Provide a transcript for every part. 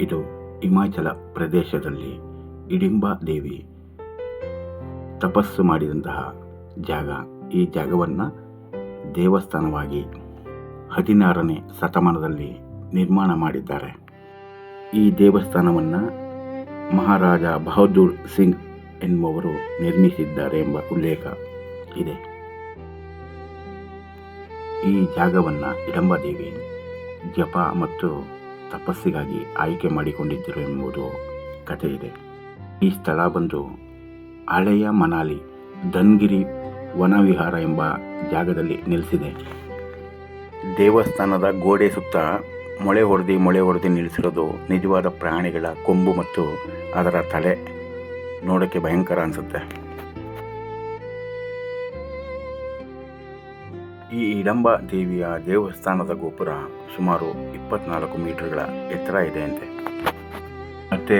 ಇದು ಹಿಮಾಚಲ ಪ್ರದೇಶದಲ್ಲಿ ಇಡಿಂಬಾ ದೇವಿ. ತಪಸ್ಸು ಮಾಡಿದಂತಹ ಜಾಗ. ಈ ಜಾಗವನ್ನು ದೇವಸ್ಥಾನವಾಗಿ ಹದಿನಾರನೇ ಶತಮಾನದಲ್ಲಿ ನಿರ್ಮಾಣ ಮಾಡಿದ್ದಾರೆ. ಈ ದೇವಸ್ಥಾನವನ್ನು ಮಹಾರಾಜ ಬಹದ್ದೂರ್ ಸಿಂಗ್ ಎನ್ನುವರು ನಿರ್ಮಿಸಿದ್ದಾರೆ ಎಂಬ ಉಲ್ಲೇಖ ಇದೆ. ಈ ಜಾಗವನ್ನು ಹಿಡಂಬಾದೇವಿ ಜಪ ಮತ್ತು ತಪಸ್ಸಿಗಾಗಿ ಆಯ್ಕೆ ಮಾಡಿಕೊಂಡಿದ್ದರು ಎಂಬುದು ಕಥೆ ಇದೆ ಈ ಸ್ಥಳ ಬಂದು ಹಳೆಯ ಮನಾಲಿ, ಧನ್ಗಿರಿ ವನವಿಹಾರ ಎಂಬ ಜಾಗದಲ್ಲಿ ನಿಲ್ಲಿಸಿದೆ ದೇವಸ್ಥಾನದ ಗೋಡೆ ಸುತ್ತ ಮೊಳೆ ಹೊಡೆದು ಮೊಳೆ ಹೊಡೆದು ನಿಲ್ಲಿಸಿರೋದು ನಿಜವಾದ ಪ್ರಾಣಿಗಳ ಕೊಂಬು ಮತ್ತು ಅದರ ತಲೆ ನೋಡೋಕ್ಕೆ ಭಯಂಕರ ಅನಿಸುತ್ತೆ. ಈ ಇಡಂಬ ದೇವಿಯ ದೇವಸ್ಥಾನದ ಗೋಪುರ ಸುಮಾರು ಇಪ್ಪತ್ನಾಲ್ಕು ಮೀಟರ್ಗಳ ಎತ್ತರ ಇದೆ ಅಂತೆ ಮತ್ತು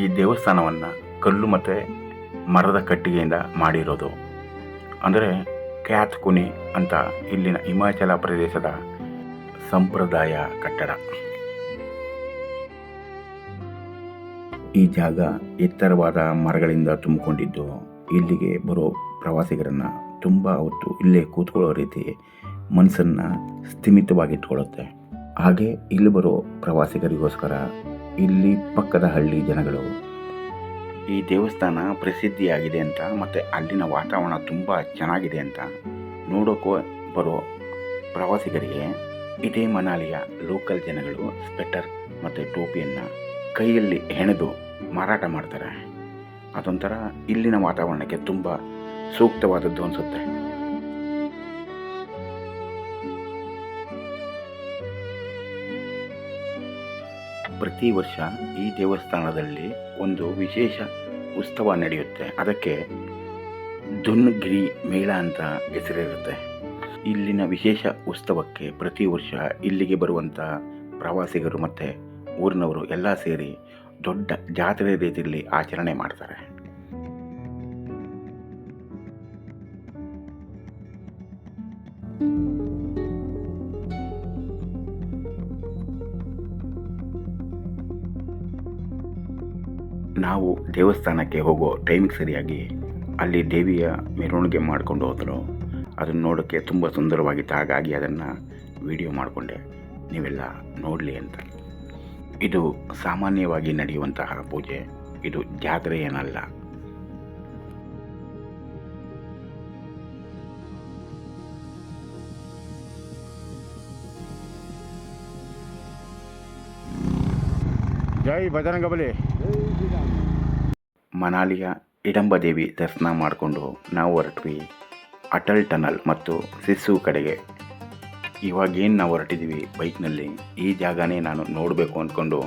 ಈ ದೇವಸ್ಥಾನವನ್ನು ಕಲ್ಲು ಮತ್ತು ಮರದ ಕಟ್ಟಿಗೆಯಿಂದ ಮಾಡಿರೋದು. ಅಂದರೆ ಕ್ಯಾತ್ ಕುನಿ ಅಂತ ಇಲ್ಲಿನ ಹಿಮಾಚಲ ಪ್ರದೇಶದ ಸಂಪ್ರದಾಯ ಕಟ್ಟಡ. ಈ ಜಾಗ ಎತ್ತರವಾದ ಮರಗಳಿಂದ ತುಂಬಿಕೊಂಡಿದ್ದು ಇಲ್ಲಿಗೆ ಬರೋ ಪ್ರವಾಸಿಗರನ್ನು ತುಂಬ ಹೊತ್ತು ಇಲ್ಲೇ ಕೂತ್ಕೊಳ್ಳೋ ರೀತಿ ಮನಸ್ಸನ್ನು ಸ್ಥಿಮಿತವಾಗಿಟ್ಕೊಳ್ಳುತ್ತೆ. ಹಾಗೆ ಇಲ್ಲಿ ಬರೋ ಪ್ರವಾಸಿಗರಿಗೋಸ್ಕರ ಇಲ್ಲಿ ಪಕ್ಕದ ಹಳ್ಳಿ ಜನಗಳು ಈ ದೇವಸ್ಥಾನ ಪ್ರಸಿದ್ಧಿಯಾಗಿದೆ ಅಂತ ಮತ್ತು ಅಲ್ಲಿನ ವಾತಾವರಣ ತುಂಬ ಚೆನ್ನಾಗಿದೆ ಅಂತ ನೋಡೋಕ್ಕೂ ಬರೋ ಪ್ರವಾಸಿಗರಿಗೆ ಇದೇ ಮನಾಲಿಯ ಲೋಕಲ್ ಜನಗಳು ಸ್ವೆಟರ್ ಮತ್ತು ಟೋಪಿಯನ್ನು ಕೈಯಲ್ಲಿ ಹೆಣೆದು ಮಾರಾಟ ಮಾಡ್ತಾರೆ. ಅದೊಂಥರ ಇಲ್ಲಿನ ವಾತಾವರಣಕ್ಕೆ ತುಂಬ ಸೂಕ್ತವಾದದ್ದು ಅನಿಸುತ್ತೆ. ಪ್ರತಿ ವರ್ಷ ಈ ದೇವಸ್ಥಾನದಲ್ಲಿ ಒಂದು ವಿಶೇಷ ಉತ್ಸವ ನಡೆಯುತ್ತೆ. ಅದಕ್ಕೆ ದುನ್ಗಿರಿ ಮೇಳ ಅಂತ ಹೆಸರಿರುತ್ತೆ. ಇಲ್ಲಿನ ವಿಶೇಷ ಉತ್ಸವಕ್ಕೆ ಪ್ರತಿ ವರ್ಷ ಇಲ್ಲಿಗೆ ಬರುವಂಥ ಪ್ರವಾಸಿಗರು ಮತ್ತು ಊರಿನವರು ಎಲ್ಲ ಸೇರಿ ದೊಡ್ಡ ಜಾತ್ರೆ ರೀತಿಯಲ್ಲಿ ಆಚರಣೆ ಮಾಡ್ತಾರೆ. ದೇವಸ್ಥಾನಕ್ಕೆ ಹೋಗೋ ಟೈಮಿಗೆ ಸರಿಯಾಗಿ ಅಲ್ಲಿ ದೇವಿಯ ಮೆರವಣಿಗೆ ಮಾಡ್ಕೊಂಡು ಹೋದರು. ಅದನ್ನು ನೋಡೋಕ್ಕೆ ತುಂಬ ಸುಂದರವಾಗಿತ್ತು. ಹಾಗಾಗಿ ಅದನ್ನು ವಿಡಿಯೋ ಮಾಡಿಕೊಂಡೆ. ನೀವೆಲ್ಲ ನೋಡಲಿ ಅಂತ. ಇದು ಸಾಮಾನ್ಯವಾಗಿ ನಡೆಯುವಂತಹ ಪೂಜೆ. ಇದು ಜಾತ್ರೆ ಏನಲ್ಲ ಜೈ ಬಜರಂಗಬಲಿ ಮನಾಲಿಯ ದೇವಿ ದರ್ಶನ ಮಾಡಿಕೊಂಡು ನಾವು ಹೊರಟ್ವಿ. ಅಟಲ್ ಟನಲ್ ಮತ್ತು ಸಿಸ್ಸು ಕಡೆಗೆ. ಇವಾಗೇನು ನಾವು ಹೊರಟಿದ್ದೀವಿ ಬೈಕ್ನಲ್ಲಿ? ಈ ಜಾಗನೇ ನಾನು ನೋಡಬೇಕು ಅಂದ್ಕೊಂಡು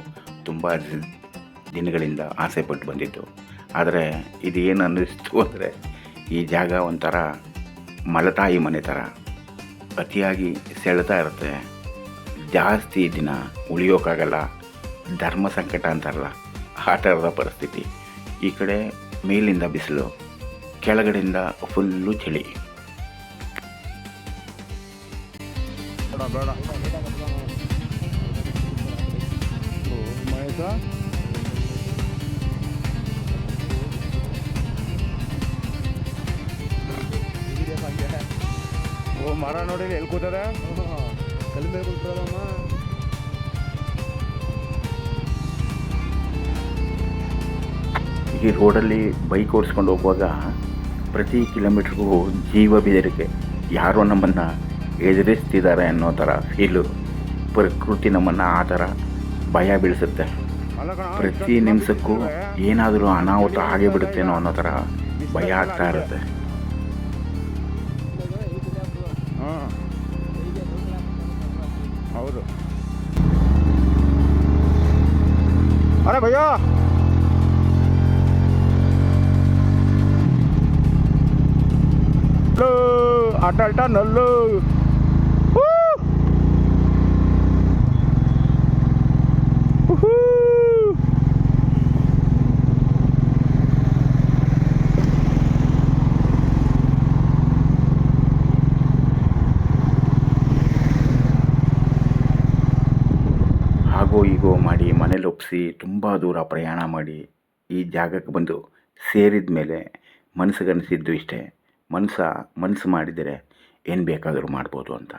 ತುಂಬ ದಿನಗಳಿಂದ ಆಸೆ ಪಟ್ಟು ಬಂದಿದ್ದು. ಆದರೆ ಇದು ಏನು ಅನ್ನಿಸ್ತು ಅಂದರೆ ಈ ಜಾಗ ಒಂಥರ ಮಲತಾಯಿ ಮನೆ ಥರ ಅತಿಯಾಗಿ ಸೆಳೆತಾ ಇರುತ್ತೆ. ಜಾಸ್ತಿ ದಿನ ಉಳಿಯೋಕ್ಕಾಗಲ್ಲ ಧರ್ಮ ಸಂಕಟ ಅಂತಾರಲ್ಲ, ಆ ಥರದ ಪರಿಸ್ಥಿತಿ. ಈ ಕಡೆ ಮೇಲಿಂದ ಬಿಸಿಲು ಕೆಳಗಡೆಯಿಂದ ಫುಲ್ಲು ಚಳಿ. ಓ, ಮರ ನೋಡಿ ಎಲ್ಲಿ ಕೂತದ? ಕಲಿಮೆ ಕುಂತ್ರಲ್ಲಮ್ಮ ಈ ರೋಡಲ್ಲಿ ಬೈಕ್ ಓಡಿಸ್ಕೊಂಡು ಹೋಗುವಾಗ ಪ್ರತಿ ಕಿಲೋಮೀಟ್ರಿಗೂ ಜೀವ ಬೆದರಿಕೆ. ಯಾರೋ ನಮ್ಮನ್ನು ಎದುರಿಸ್ತಿದ್ದಾರೆ ಅನ್ನೋ ಥರ ಫೀಲು ಪ್ರಕೃತಿ ನಮ್ಮನ್ನು ಆ ಥರ ಭಯ ಬೀಳಿಸುತ್ತೆ. ಪ್ರತಿ ನಿಮಿಷಕ್ಕೂ ಏನಾದರೂ ಅನಾಹುತ ಆಗೇ ಬಿಡುತ್ತೇನೋ ಅನ್ನೋ ಥರ ಭಯ ಆಗ್ತಾ ಇರುತ್ತೆ. ಹೌದು. ಅರೆ ಭಯ್ಯ! ನಲ್ಲು ಹೂ! ಉಹೂ! ಹಾಗೋ ಹೀಗೋ ಮಾಡಿ ಮನೇಲಿ ಒಪ್ಪಿಸಿ ತುಂಬ ದೂರ ಪ್ರಯಾಣ ಮಾಡಿ ಈ ಜಾಗಕ್ಕೆ ಬಂದು ಸೇರಿದ ಮೇಲೆ ಮನಸ್ಸಿಗನಿಸಿದ್ದು ಇಷ್ಟೇ ಮನಸ್ಸ ಮನಸ್ಸು ಮಾಡಿದರೆ ಏನು ಬೇಕಾದರೂ ಮಾಡ್ಬೋದು ಅಂತ.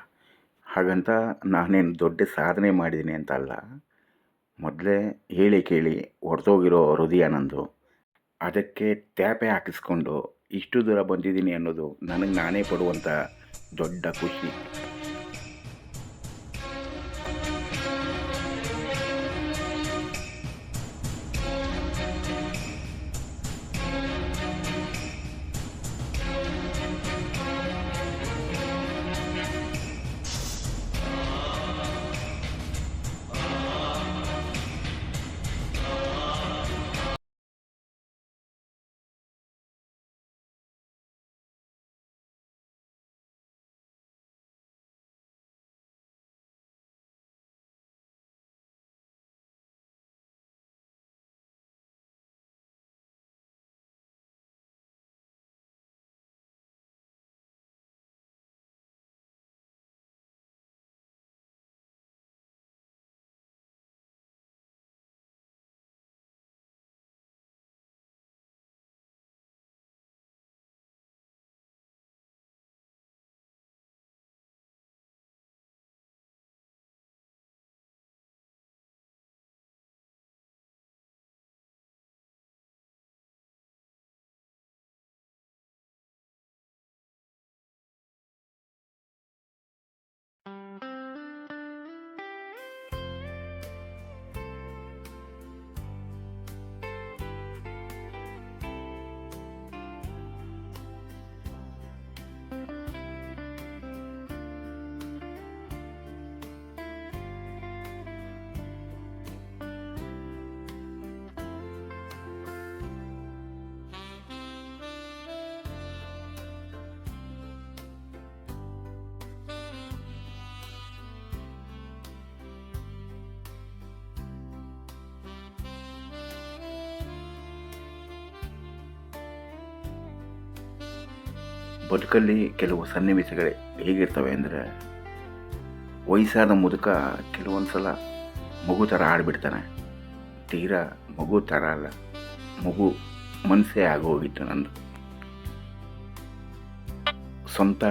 ಹಾಗಂತ ನಾನೇನು ದೊಡ್ಡ ಸಾಧನೆ ಮಾಡಿದ್ದೀನಿ ಅಂತ ಅಲ್ಲ. ಮೊದಲೇ ಹೇಳಿ ಕೇಳಿ ಹೊಡೆದೋಗಿರೋ ಹೃದಯ ನಂದು. ಅದಕ್ಕೆ ತ್ಯಾಪೆ ಹಾಕಿಸ್ಕೊಂಡು ಇಷ್ಟು ದೂರ ಬಂದಿದ್ದೀನಿ ಅನ್ನೋದು ನನಗೆ ನಾನೇ ಪಡುವಂಥ ದೊಡ್ಡ ಖುಷಿ. ಬದುಕಲ್ಲಿ ಕೆಲವು ಸನ್ನಿವೇಶಗಳೇ ಹೇಗಿರ್ತವೆ ಅಂದರೆ ವಯಸ್ಸಾದ ಮುದುಕ ಕೆಲವೊಂದು ಸಲ ಮಗು ಥರ ಆಡ್ಬಿಡ್ತಾನೆ. ತೀರಾ ಮಗು ಥರ ಅಲ್ಲ, ಮಗು ಮನಸ್ಸೇ ಆಗೋಗಿತ್ತು ನಂದು. ಸ್ವಂತ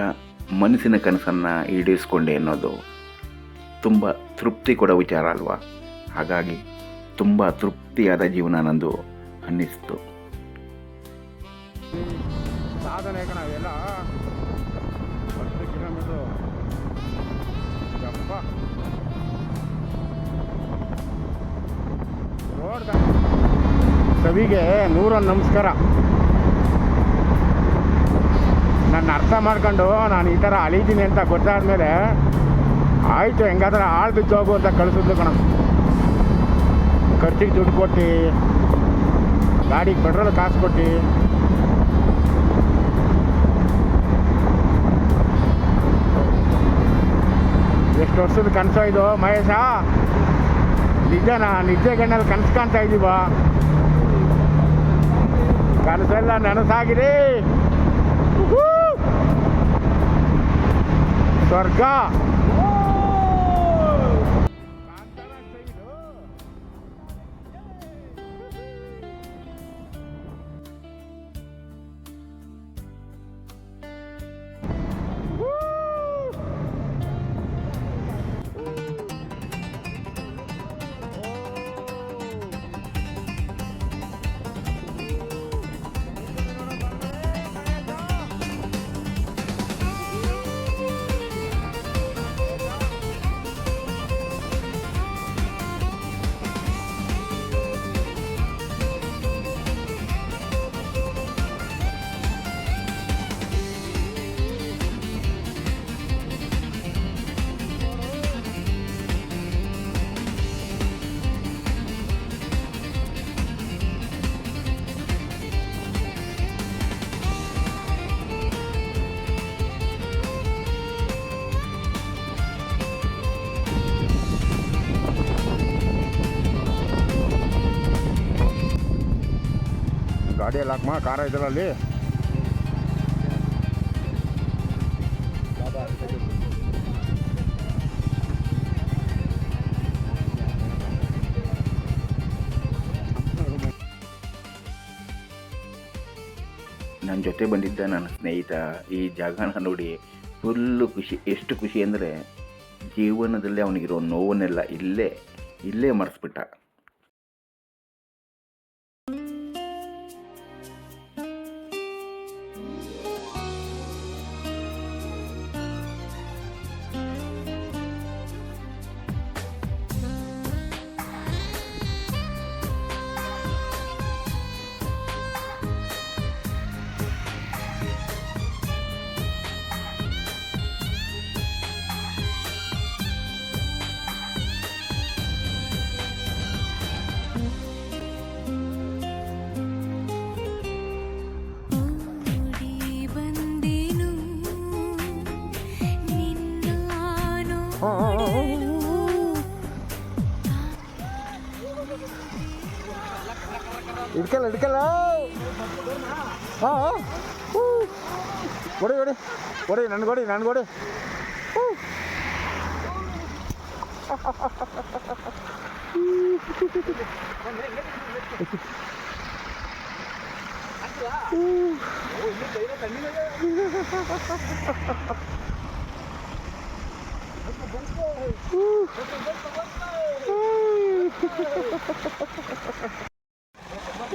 ಮನಸ್ಸಿನ ಕನಸನ್ನು ಈಡೇರಿಸ್ಕೊಂಡೆ ಅನ್ನೋದು ತುಂಬ ತೃಪ್ತಿ ಕೊಡೋ ವಿಚಾರ ಅಲ್ವಾ? ಹಾಗಾಗಿ ತುಂಬ ತೃಪ್ತಿಯಾದ ಜೀವನ ನಂದು ಅನ್ನಿಸ್ತು. ಸಾಧನೆ ಸವಿಗೆ ನೂರೊಂದು ನಮಸ್ಕಾರ. ನನ್ನ ಅರ್ಥ ಮಾಡ್ಕೊಂಡು ನಾನು ಈ ಥರ ಅಳಿದ್ದೀನಿ ಅಂತ ಗೊತ್ತಾದ್ಮೇಲೆ, ಆಯಿತು, ಹೆಂಗಾದ್ರೆ ಆಳು ಬಿದ್ದು ಹೋಗು ಅಂತ ಕಳಿಸಿದ್ಲು ಕಣ. ಖರ್ಚಿಗೆ ದುಡ್ಡು ಕೊಟ್ಟು, ಗಾಡಿಗೆ ಪೆಟ್ರೋಲ್ ಕಾಸು ಕೊಟ್ಟು. ಎಷ್ಟು ವರ್ಷದ ಕನಸೋ ಇದು, ಮಹೇಶ? ನಿಜನಾ? ನಿಜ ಗಣ್ಣಲ್ಲಿ ಕನಸು ಕಾಣ್ತಾ ಇದ್ದೀವ ಕನಸೆಲ್ಲ ನನಸಾಗಿರಿ! ಸ್ವರ್ಗ! ಅದೇ ಲಕ್ಮ ಖಾರ ಇದರಲ್ಲಿ. ನನ್ನ ಜೊತೆ ಬಂದಿದ್ದ ನನ್ನ ಸ್ನೇಹಿತ ಈ ಜಾಗನ ನೋಡಿ ಫುಲ್ಲು ಖುಷಿ. ಎಷ್ಟು ಖುಷಿ ಅಂದರೆ ಜೀವನದಲ್ಲಿ ಅವನಿಗಿರೋ ನೋವನ್ನೆಲ್ಲ ಇಲ್ಲೇ ಇಲ್ಲೇ ಮರೆಸ್ಬಿಟ್ಟ. ಹಿಡ್ಕಲ್ಲ ಹಿಡ್ಕಲ್ಲ ಹಾಂ ಕೊಡಿ ಕೊಡಿ ಕೊಡಿ ನನ್ಗೆ ಕೊಡಿ ನನ್ಗೆ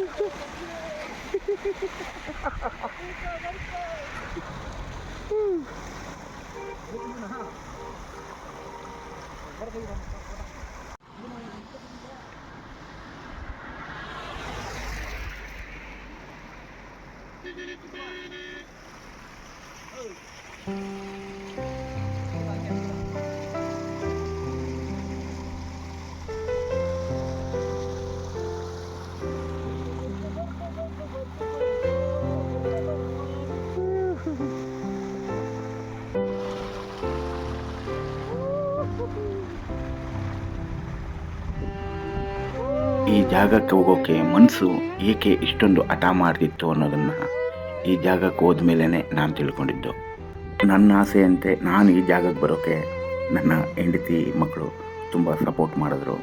ಕೊಡಿ ಈ ಜಾಗಕ್ಕೆ ಹೋಗೋಕ್ಕೆ ಮನಸ್ಸು ಏಕೆ ಇಷ್ಟೊಂದು ಹಠ ಮಾಡ್ತಿತ್ತು ಅನ್ನೋದನ್ನು ಈ ಜಾಗಕ್ಕೆ ಹೋದ್ಮೇಲೇ ನಾನು ತಿಳ್ಕೊಂಡಿದ್ದು. ನನ್ನ ಆಸೆಯಂತೆ ನಾನು ಈ ಜಾಗಕ್ಕೆ ಬರೋಕ್ಕೆ ನನ್ನ ಹೆಂಡತಿ ಮಕ್ಕಳು ತುಂಬ ಸಪೋರ್ಟ್ ಮಾಡಿದ್ರು.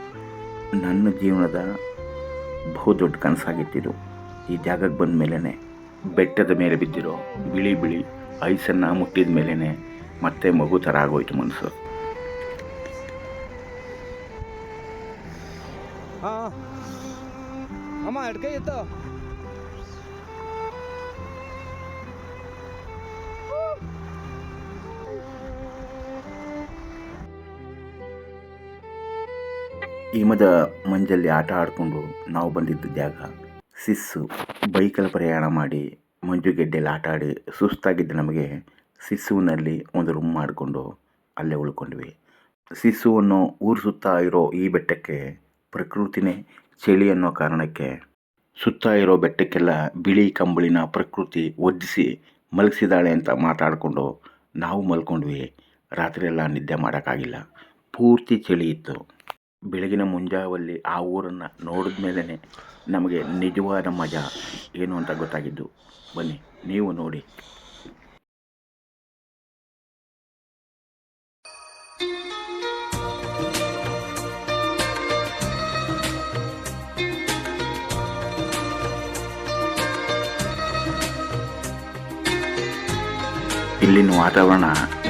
ನನ್ನ ಜೀವನದ ಬಹು ದೊಡ್ಡ ಕನಸಾಗಿತ್ತಿದು. ಈ ಜಾಗಕ್ಕೆ ಬಂದ ಮೇಲೇ ಬೆಟ್ಟದ ಮೇಲೆ ಬಿದ್ದಿರೋ ಬಿಳಿ ಬಿಳಿ ಐಸನ್ನು ಮುಟ್ಟಿದ ಮೇಲೇ ಮತ್ತೆ ಮಗು ಥರ ಆಗೋಯ್ತು ಮನಸ್ಸು ಹಾಂ ಅಮ್ಮ ಎಡ್ಕೈ ಇತ್ತು. ಹಿಮದ ಮಂಜಲ್ಲಿ ಆಟ ಆಡಿಕೊಂಡು ನಾವು ಬಂದಿದ್ದ ಜಾಗ, ಸಿಸ್ಸು ಬೈಕಲ್ಲಿ ಪ್ರಯಾಣ ಮಾಡಿ ಮಂಜುಗೆಡ್ಡೆಯಲ್ಲಿ ಆಟ ಆಡಿ ಸುಸ್ತಾಗಿದ್ದ ನಮಗೆ ಸಿಸ್ಸುವಿನಲ್ಲಿ ಒಂದು ರೂಮ್ ಮಾಡಿಕೊಂಡು ಅಲ್ಲೇ ಉಳ್ಕೊಂಡ್ವಿ. ಸಿಸ್ಸು ಅನ್ನೋ ಊರು ಸುತ್ತ ಇರೋ ಈ ಬೆಟ್ಟಕ್ಕೆ ಪ್ರಕೃತಿನೇ ಚಳಿ ಅನ್ನೋ ಕಾರಣಕ್ಕೆ ಸುತ್ತ ಇರೋ ಬೆಟ್ಟಕ್ಕೆಲ್ಲ ಬಿಳಿ ಕಂಬಳಿನ ಪ್ರಕೃತಿ ಒದ್ದಿಸಿ ಮಲಗಿಸಿದಾಳೆ ಅಂತ ಮಾತಾಡಿಕೊಂಡು ನಾವು ಮಲ್ಕೊಂಡ್ವಿ. ರಾತ್ರಿ ಎಲ್ಲ ನಿದ್ದೆ ಮಾಡೋಕ್ಕಾಗಿಲ್ಲ. ಪೂರ್ತಿ ಚಳಿ ಇತ್ತು. ಬೆಳಗಿನ ಮುಂಜಾವಲ್ಲಿ ಆ ಊರನ್ನು ನೋಡಿದ ಮೇಲೇ ನಮಗೆ ನಿಜವಾದ ಮಜಾ. ಏನು ಅಂತ ಗೊತ್ತಾಗಿದ್ದು? ಬನ್ನಿ, ನೀವು ನೋಡಿ. ಇಲ್ಲಿನ ವಾತಾವರಣ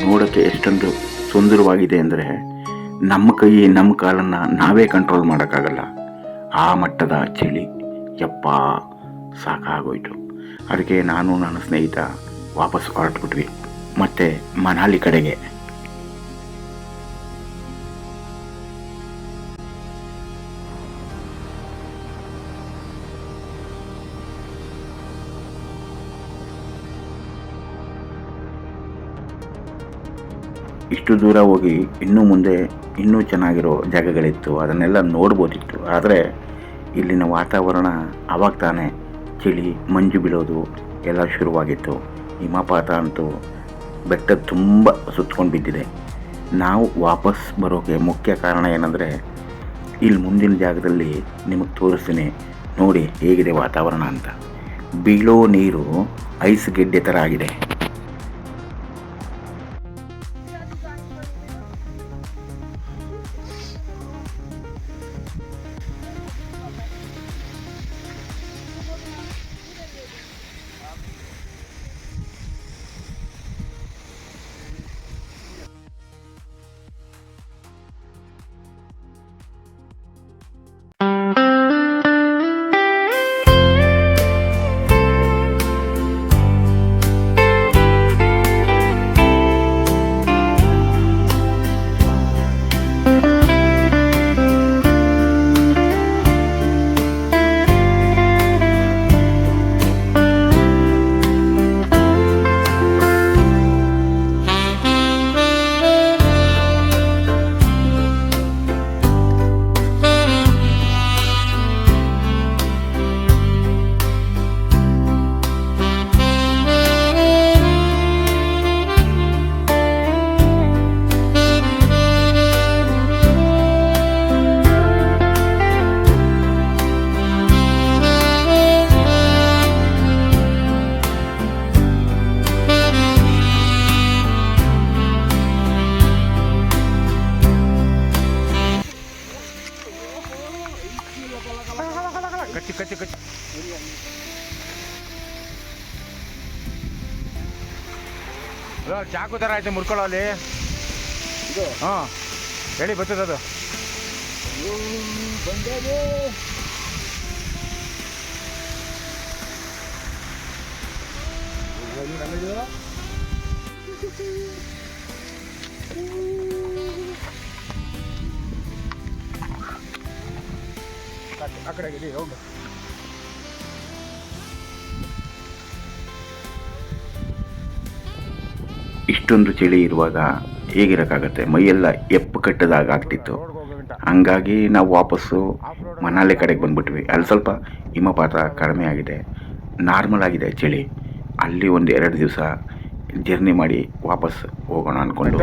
ನೋಡೋಕ್ಕೆ ಎಷ್ಟೊಂದು ಸುಂದರವಾಗಿದೆ ಅಂದರೆ ನಮ್ಮ ಕೈ, ನಮ್ಮ ಕಾಲನ್ನು ನಾವೇ ಕಂಟ್ರೋಲ್ ಮಾಡೋಕ್ಕಾಗಲ್ಲ. ಆ ಮಟ್ಟದ ಚಳಿ ಯಪ್ಪ ಸಾಕಾಗೋಯಿತು. ಅದಕ್ಕೆ ನಾನು, ನನ್ನ ಸ್ನೇಹಿತ ವಾಪಸ್ ಹೊರಟ್ಬಿಟ್ವಿ. ಮತ್ತೆ ಮನಾಲಿ ಕಡೆಗೆ. ಇಷ್ಟು ದೂರ ಹೋಗಿ ಇನ್ನೂ ಮುಂದೆ ಇನ್ನೂ ಚೆನ್ನಾಗಿರೋ ಜಾಗಗಳಿತ್ತು. ಅದನ್ನೆಲ್ಲ ನೋಡ್ಬೋದಿತ್ತು. ಆದರೆ ಇಲ್ಲಿನ ವಾತಾವರಣ ಆವಾಗ ತಾನೇ ಚಳಿ, ಮಂಜು ಬೀಳೋದು ಎಲ್ಲ ಶುರುವಾಗಿತ್ತು. ಹಿಮಪಾತ ಅಂತೂ ಬೆಟ್ಟ ತುಂಬ ಸುತ್ಕೊಂಡು ಬಿದ್ದಿದೆ. ನಾವು ವಾಪಸ್ ಬರೋಕ್ಕೆ ಮುಖ್ಯ ಕಾರಣ ಏನಂದರೆ ಇಲ್ಲಿ ಮುಂದಿನ ಜಾಗದಲ್ಲಿ ನಿಮಗೆ ತೋರಿಸ್ತೀನಿ. ನೋಡಿ ಹೇಗಿದೆ ವಾತಾವರಣ ಅಂತ. ಬೀಳೋ ನೀರು ಐಸ್ ಗೆಡ್ಡೆ ಥರ ಆಗಿದೆ. ಚಾಕು ಥರ ಐತೆ ಮುರ್ಕೊಳ್ಳೋ ಅಲ್ಲಿ. ಇದು? ಹಾಂ ಹೇಳಿ ಬರ್ತದೆ ಅದು. ಆ ಕಡೆ ಇಡಿ ಹೋಗು. ಇಷ್ಟೊಂದು ಚಳಿ ಇರುವಾಗ ಹೇಗಿರೋಕ್ಕಾಗತ್ತೆ? ಮೈಯೆಲ್ಲ ಎಪ್ಪು ಕಟ್ಟದಾಗ ಆಗ್ತಿತ್ತು. ಹಂಗಾಗಿ ನಾವು ವಾಪಸ್ಸು ಮನಾಲಿ ಕಡೆಗೆ ಬಂದ್ಬಿಟ್ವಿ. ಅಲ್ಲಿ ಸ್ವಲ್ಪ ಹಿಮಪಾತ ಕಡಿಮೆ ಆಗಿದೆ. ನಾರ್ಮಲ್ ಆಗಿದೆ ಚಳಿ. ಅಲ್ಲಿ ಒಂದು ಎರಡು ದಿವಸ ಜರ್ನಿ ಮಾಡಿ ವಾಪಸ್ ಹೋಗೋಣ ಅಂದ್ಕೊಂಡು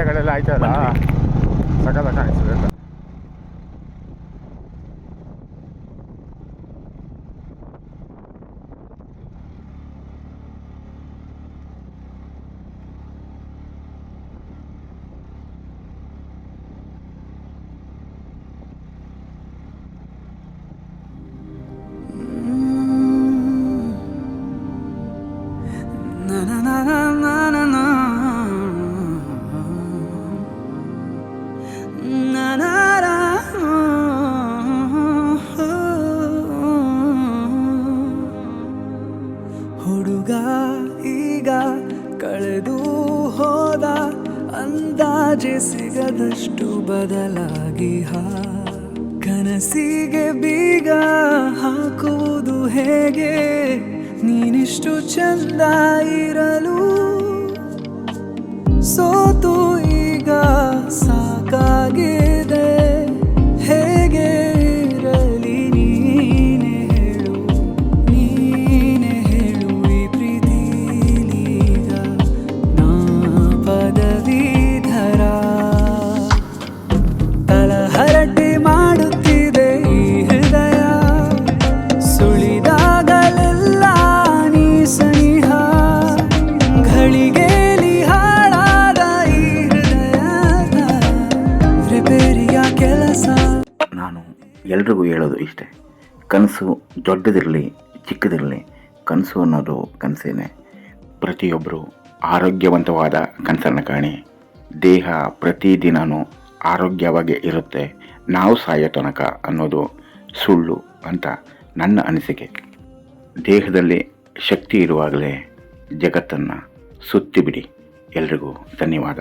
ಕನಸಿಗೆ ಬೀಗ ಹಾಕುವುದು ಹೇಗೆ? ನೀನಿಷ್ಟು ಚಂದ ಇರಲು ಸೋತು ಈಗ ಸಾಕಾಗಿದೆ ಎಲ್ರಿಗೂ ಹೇಳೋದು ಇಷ್ಟೇ. ಕನಸು ದೊಡ್ಡದಿರಲಿ, ಚಿಕ್ಕದಿರಲಿ, ಕನಸು ಅನ್ನೋದು ಕನಸೇನೆ. ಪ್ರತಿಯೊಬ್ಬರು ಆರೋಗ್ಯವಂತವಾದ ಕನಸನ್ನು ಕಾಣಿ. ದೇಹ ಪ್ರತಿದಿನವೂ ಆರೋಗ್ಯವಾಗಿ ಇರುತ್ತೆ. ನಾವು ಸಾಯೋ ತನಕ ಅನ್ನೋದು ಸುಳ್ಳು ಅಂತ ನನ್ನ ಅನಿಸಿಕೆ. ದೇಹದಲ್ಲಿ ಶಕ್ತಿ ಇರುವಾಗಲೇ ಜಗತ್ತನ್ನು ಸುತ್ತಿಬಿಡಿ. ಎಲ್ರಿಗೂ ಧನ್ಯವಾದ.